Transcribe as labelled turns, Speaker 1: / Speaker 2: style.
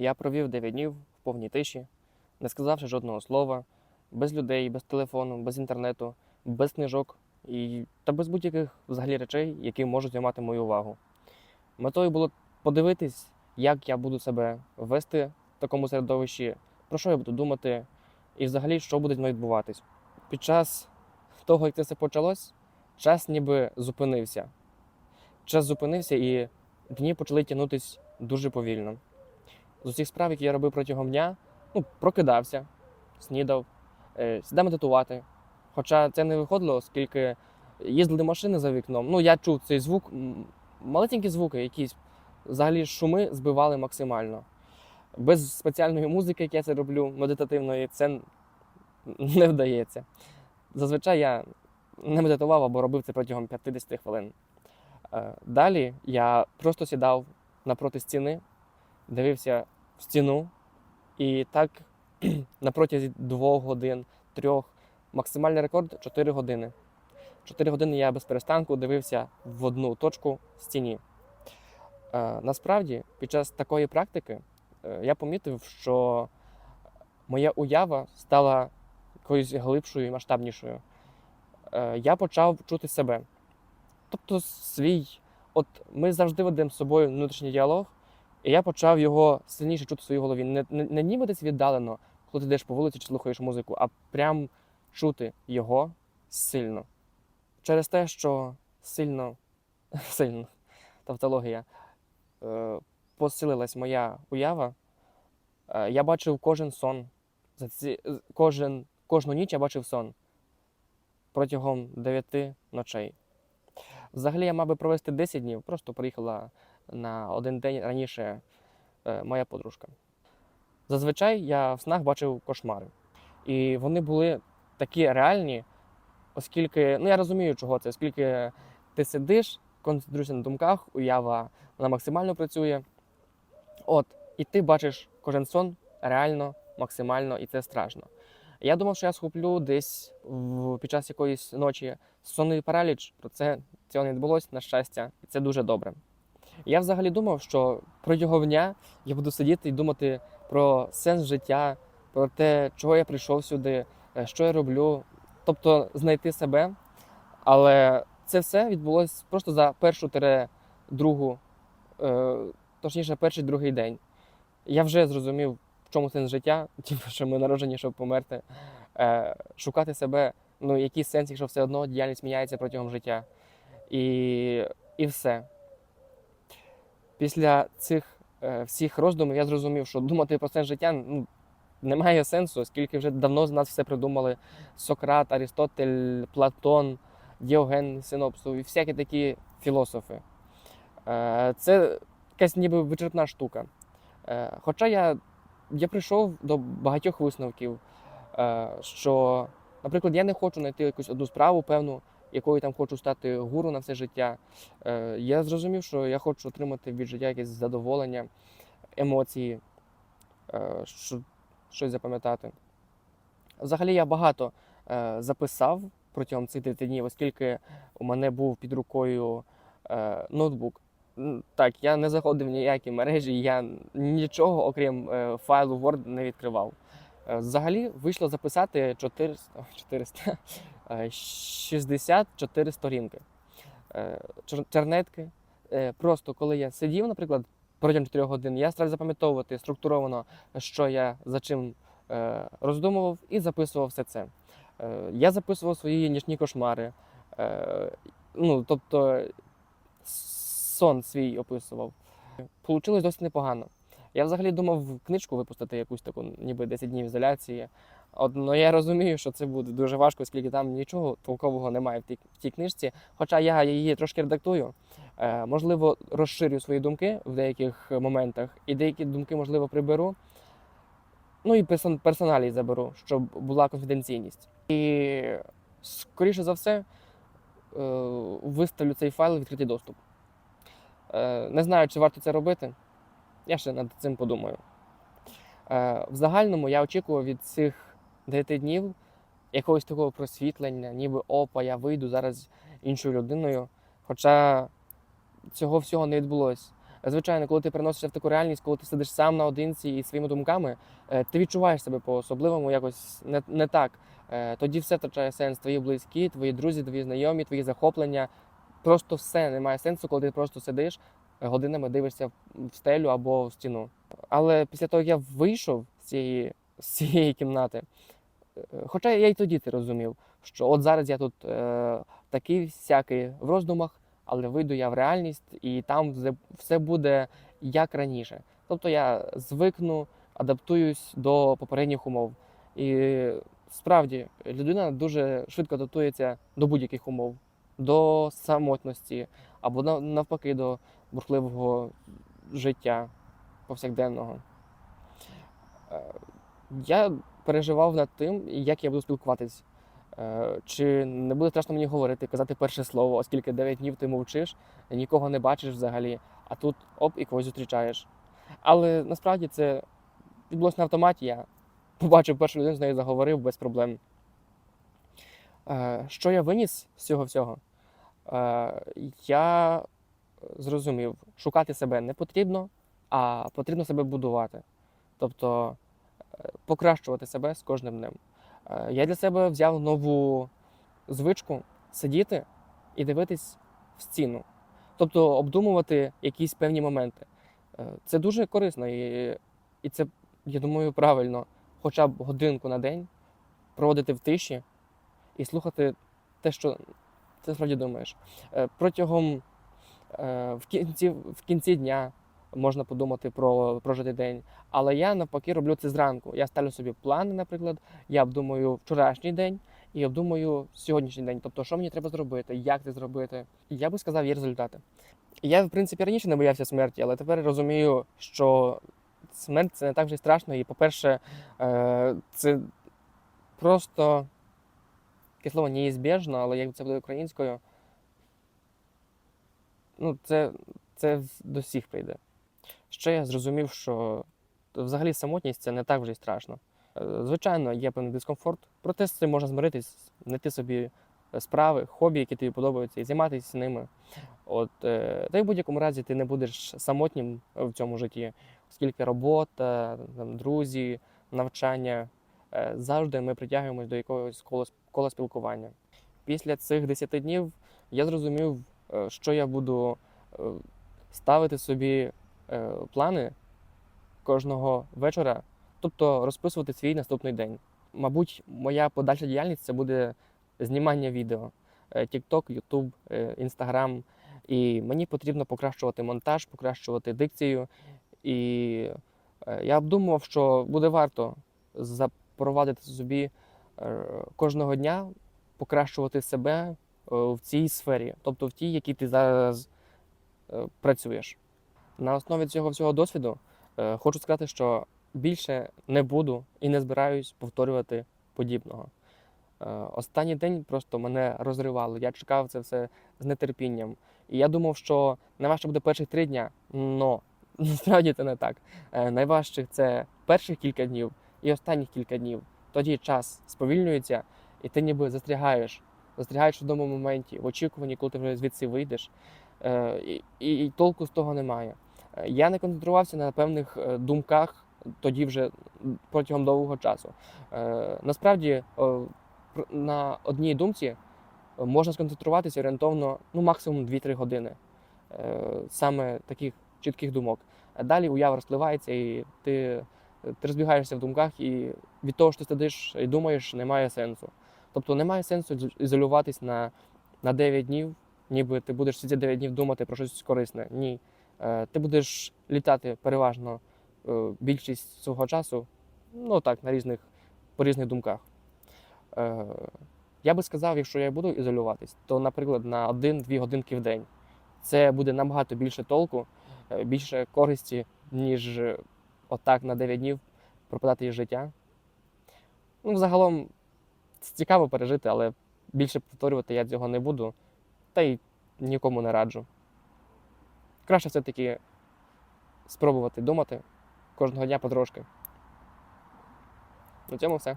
Speaker 1: Я провів 9 днів в повній тиші, не сказавши жодного слова, без людей, без телефону, без інтернету, без книжок і, та без будь-яких взагалі речей, які можуть займати мою увагу. Метою було подивитись, як я буду себе вести в такому середовищі, про що я буду думати, і взагалі, що буде мною відбуватись. Під час того, як це все почалось, час ніби зупинився. Час зупинився і дні почали тягнутись дуже повільно. З усіх справ, які я робив протягом дня, ну, прокидався, снідав, е, сідав медитувати. Хоча це не виходило, оскільки їздили машини за вікном. Ну, я чув цей звук, м, малесенькі звуки, якісь взагалі шуми збивали максимально. Без спеціальної музики, як я це роблю, медитативної, це не вдається. Зазвичай я не медитував або робив це протягом 50 хвилин. Е, Далі я просто сідав напроти стіни, дивився в стіну, і так на протязі двох годин, трьох, максимальний рекорд 4 години. 4 години я без перестанку дивився в одну точку в стіні. Е, Насправді, під час такої практики е, я помітив, що моя уява стала якоюсь глибшою і масштабнішою. Е, Я почав чути себе. Тобто свій, от ми завжди ведемо з собою внутрішній діалог, і я почав його сильніше чути в своїй голові. Не, не, не ніби десь віддалено, коли ти йдеш по вулиці чи слухаєш музику, а прям чути його сильно. Через те, що сильно, сильно, тавтологія, е, посилилась моя уява, е, я бачив кожен сон. За ці, кожен, кожну ніч я бачив сон протягом 9 ночей. Взагалі я мав би провести 10 днів, просто приїхала на один день раніше е, моя подружка. Зазвичай я в снах бачив кошмари. І вони були такі реальні, оскільки, ну я розумію, чого це, оскільки ти сидиш, концентруєшся на думках, уява вона максимально працює. От, і ти бачиш кожен сон реально, максимально, і це страшно. Я думав, що я схоплю десь в, під час якоїсь ночі сонний параліч, про це цього не відбулося, на щастя, і це дуже добре. Я взагалі думав, що протягом дня я буду сидіти і думати про сенс життя, про те, чого я прийшов сюди, е, що я роблю, тобто знайти себе. Але це все відбулося просто за першу тире другу, е, точніше, перший другий день. Я вже зрозумів, в чому сенс життя, типу, що ми народжені, щоб померти, е, шукати себе, ну який сенс, якщо все одно діяльність міняється протягом життя. І, і все. Після цих е, всіх роздумів я зрозумів, що думати про сенс життя ну, немає сенсу, оскільки вже давно з нас все придумали Сократ, Арістотель, Платон, Діоген Синопсу і всякі такі філософи. Е, Це якась ніби вичерпна штука. Е, Хоча я, я прийшов до багатьох висновків, що, наприклад, я не хочу знайти якусь одну справу, певну, якою там хочу стати гуру на все життя. Е, Я зрозумів, що я хочу отримати від життя якесь задоволення, емоції, е, щось запам'ятати. Взагалі я багато е, записав протягом цих 9 днів, оскільки у мене був під рукою ноутбук. Так, я не заходив в ніякі мережі, я нічого, окрім файлу Word, не відкривав. Взагалі вийшло записати 400, 400, е, 64 сторінки. Е, Чернетки. Е, Просто коли я сидів, наприклад, протягом 4 годин, я старався запам'ятовувати структуровано, що я за чим е, роздумував і записував все це. Е, Я записував свої нічні кошмари. Е, Ну, тобто сон свій описував. Получилось досить непогано. Я взагалі думав книжку випустити якусь таку, ніби 10 днів ізоляції. От, ну, я розумію, що це буде дуже важко, оскільки там нічого толкового немає в тій, в тій книжці. Хоча я її трошки редактую, е, можливо, розширю свої думки в деяких моментах, і деякі думки, можливо, приберу. Ну і персон, персоналі заберу, щоб була конфіденційність. І скоріше за все, е, виставлю цей файл у відкритий доступ. Е, Не знаю, чи варто це робити. Я ще над цим подумаю. Е, В загальному я очікував від цих 9 днів якогось такого просвітлення, ніби опа, я вийду зараз іншою людиною. Хоча цього всього не відбулося. Звичайно, коли ти переносишся в таку реальність, коли ти сидиш сам наодинці і своїми думками, е, ти відчуваєш себе по-особливому якось не, не так. Е, Тоді все втрачає сенс. Твої близькі, твої друзі, твої знайомі, твої захоплення. Просто все не має сенсу, коли ти просто сидиш е, годинами дивишся в стелю або в стіну. Але після того, як я вийшов з цієї, з цієї кімнати, хоча я й тоді ти розумів, що от зараз я тут е, такий всякий в роздумах, але вийду я в реальність, і там все буде як раніше. Тобто я звикну, адаптуюсь до попередніх умов. І справді людина дуже швидко адаптується до будь-яких умов, до самотності або навпаки до бурхливого життя повсякденного. Е, Я переживав над тим, як я буду спілкуватись. Е, Чи не буде страшно мені говорити, казати перше слово, оскільки 9 днів ти мовчиш, нікого не бачиш взагалі, а тут оп і когось зустрічаєш. Але насправді це відбулося на автоматі. Я побачив першу людину, з нею заговорив без проблем. Е, Що я виніс з цього всього? Е, Я зрозумів, шукати себе не потрібно, а потрібно себе будувати. Тобто покращувати себе з кожним днем. Е, Я для себе взяв нову звичку сидіти і дивитись в стіну, тобто обдумувати якісь певні моменти. Е, Це дуже корисно і, і це, я думаю, правильно, хоча б годинку на день проводити в тиші і слухати те, що ти справді думаєш. Е, Протягом в кінці, в кінці дня можна подумати про прожитий день. Але я навпаки роблю це зранку. Я ставлю собі плани, наприклад, я обдумую вчорашній день і обдумую сьогоднішній день. Тобто, що мені треба зробити, як це зробити. Я би сказав, є результати. Я, в принципі, раніше не боявся смерті, але тепер розумію, що смерть це не так вже страшно. І, по-перше, е, це просто таке слово неізбіжно, але як це буде українською, ну, це, це до всіх прийде. Ще я зрозумів, що взагалі самотність це не так вже й страшно. Е, Звичайно, є певний дискомфорт, проте з цим можна змиритись, знайти собі справи, хобі, які тобі подобаються, і займатися ними. От, е, та й в будь-якому разі ти не будеш самотнім в цьому житті, оскільки робота, там, друзі, навчання е, завжди ми притягуємось до якогось кола, спілкування. Після цих 10 днів я зрозумів, е, що я буду е, ставити собі е, плани кожного вечора, тобто розписувати свій наступний день. Мабуть, моя подальша діяльність це буде знімання відео. Е, TikTok, YouTube, е, Instagram. І мені потрібно покращувати монтаж, покращувати дикцію. І е, я обдумував, що буде варто запровадити собі е, кожного дня, покращувати себе е, в цій сфері, тобто в тій, якій ти зараз е, працюєш. На основі цього всього досвіду е, хочу сказати, що більше не буду і не збираюсь повторювати подібного. Е, Останній день просто мене розривало. Я чекав це все з нетерпінням. І я думав, що найважче буде перших три дня. Но насправді це не так. Е, Найважчих це перших кілька днів і останніх кілька днів. Тоді час сповільнюється, і ти ніби застрягаєш. Застрягаєш в одному моменті, в очікуванні, коли ти вже звідси вийдеш. Е, і, і толку з того немає. Е, Я не концентрувався на певних е, думках тоді вже протягом довгого часу. Е, Насправді пр- на одній думці можна сконцентруватися орієнтовно ну, максимум 2-3 години саме таких чітких думок. Далі уява розпливається, і ти, ти розбігаєшся в думках, і від того, що ти сидиш і думаєш, немає сенсу. Тобто немає сенсу ізо- ізолюватись на, на 9 днів, ніби ти будеш ці 9 днів думати про щось корисне. Ні. Е, Ти будеш літати переважно е, більшість свого часу, ну так, на різних, по різних думках. Е, Я би сказав, якщо я буду ізолюватись, то, наприклад, на 1-2 годинки в день. Це буде набагато більше толку, більше користі, ніж отак на 9 днів пропадати із життя. Ну, загалом, це цікаво пережити, але більше повторювати я цього не буду, та й нікому не раджу. Краще все-таки спробувати думати кожного дня потрошки. На цьому все.